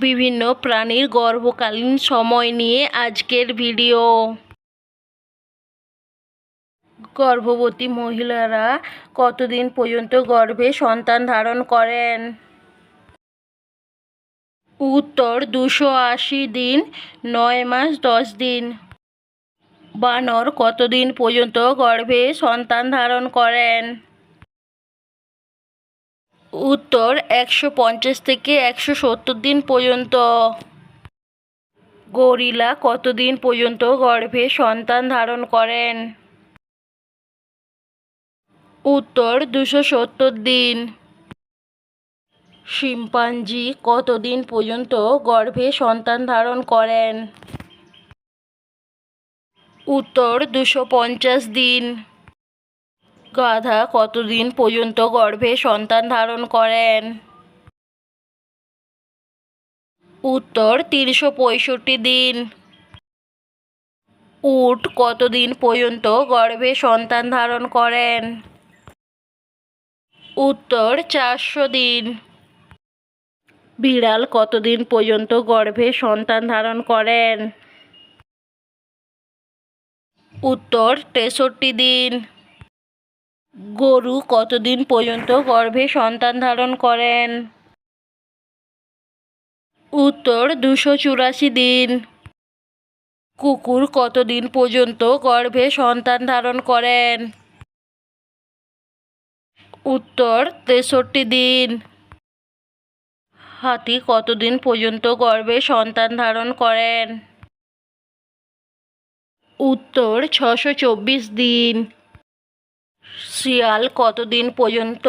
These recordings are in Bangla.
বিভিন্ন প্রাণীর গর্ভকালীন সময় নিয়ে আজকের ভিডিও। গর্ভবতী মহিলারা কতদিন পর্যন্ত গর্ভে সন্তান ধারণ করেন? উত্তর, দুশো আশি দিন, নয় মাস, দশ দিন। বানর কতদিন পর্যন্ত গর্ভে সন্তান ধারণ করেন? উত্তর একশো পঞ্চাশ থেকে একশো সত্তর দিন পর্যন্ত। গরিলা কতদিন পর্যন্ত গর্ভে সন্তান ধারণ করেন? উত্তর দুশো সত্তর দিন। শিম্পাঞ্জি কতদিন পর্যন্ত গর্ভে সন্তান ধারণ করেন? উত্তর দুশো পঞ্চাশ দিন। গাধা কতদিন পর্যন্ত গর্ভে সন্তান ধারণ করেন? উত্তর, তিনশো পঁয়ষট্টি দিন। উট কতদিন পর্যন্ত গর্ভে সন্তান ধারণ করেন? উত্তর, চারশো দিন। বিড়াল কতদিন পর্যন্ত গর্ভে সন্তান ধারণ করেন? উত্তর, তেষট্টি দিন। গরু কতদিন পর্যন্ত গর্ভে সন্তান ধারণ করেন? উত্তর, দুশো চুরাশি দিন। কুকুর কতদিন পর্যন্ত গর্ভে সন্তান ধারণ করেন? উত্তর, তেষট্টি দিন। হাতি কতদিন পর্যন্ত গর্ভে সন্তান ধারণ করেন? উত্তর, ছশো চব্বিশ দিন। শিয়াল কতদিন পর্যন্ত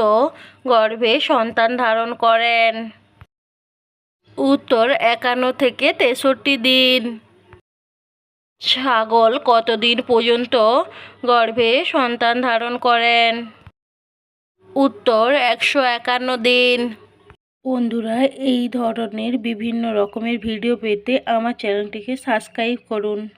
গর্ভে সন্তান ধারণ করেন? উত্তর, একান্ন থেকে তেষট্টি দিন। ছাগল কতদিন পর্যন্ত গর্ভে সন্তান ধারণ করেন? উত্তর, একশো একান্ন দিন। বন্ধুরা, এই ধরনের বিভিন্ন রকমের ভিডিও পেতে আমার চ্যানেলটিকে সাবস্ক্রাইব করুন।